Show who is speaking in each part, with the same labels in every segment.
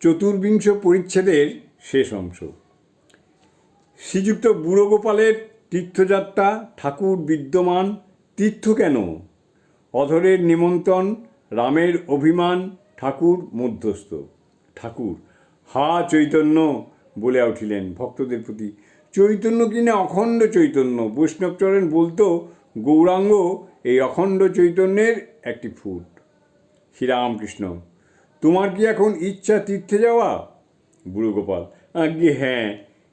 Speaker 1: চতুর্বিংশ পরিচ্ছেদের শেষ অংশ। শ্রীযুক্ত বুড়োগোপালের তীর্থযাত্রা ঠাকুর বিদ্যমান, তীর্থ কেন? অধরের নিমন্ত্রণ, রামের অভিমান, ঠাকুর মধ্যস্থ। ঠাকুর, হা চৈতন্য বলে উঠিলেন ভক্তদের প্রতি। চৈতন্য কিনা অখণ্ড চৈতন্য? বৈষ্ণবচরণ বলতো গৌরাঙ্গ এই অখণ্ড চৈতন্যের একটি ফুট। শ্রীরামকৃষ্ণ তোমার কি এখন ইচ্ছা তীর্থে যাওয়া? বুড়ো গোপাল, আজ্ঞে হ্যাঁ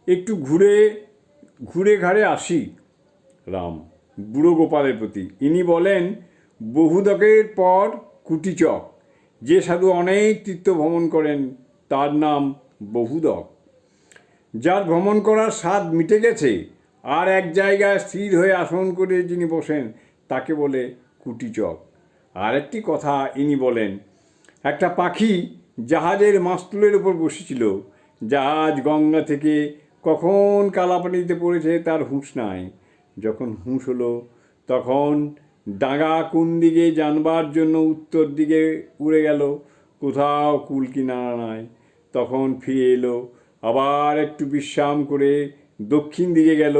Speaker 1: একটু ঘুরে ঘুরে ঘাড়ে আসি। রাম, বুড়ো গোপালের প্রতি। ইনি বলেন, বহুদকের পর কুটিচক, যে সাধু অনেক তীর্থ ভ্রমণ করেন, তার নাম বহুদক। যার ভ্রমণ করার স্বাদ মিটে গেছে, আর এক জায়গায় স্থির হয়ে আসন করে যিনি বসেন, তাকে বলে কুটিচক। আরেকটি কথা ইনি বলেন একটা পাখি জাহাজের মাস্তুলের উপর বসেছিল। জাহাজ গঙ্গা থেকে কখন কালাপানিতে পড়েছে তার হুঁশ নাই। যখন হুঁশ হলো, তখন ডাঙা কোন দিকে জানবার জন্য উত্তর দিকে উড়ে গেল, কোথাও কুল কিনারা নাই। তখন ফিরে এলো, আবার একটু বিশ্রাম করে দক্ষিণ দিকে গেল,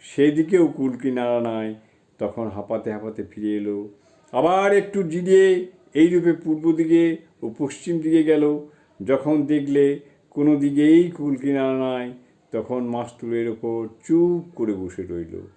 Speaker 1: সেদিকেও কুল কিনারা নাই। তখন হাঁপাতে হাঁপাতে ফিরে এলো, আবার একটু জিরিয়ে এইরূপে পূর্ব দিকে ও পশ্চিম দিকে গেল। যখন দেখলে কোনো দিকেই কুল কিনারা নাই, তখন মাস্তুলের ওপর চুপ করে বসে রইল।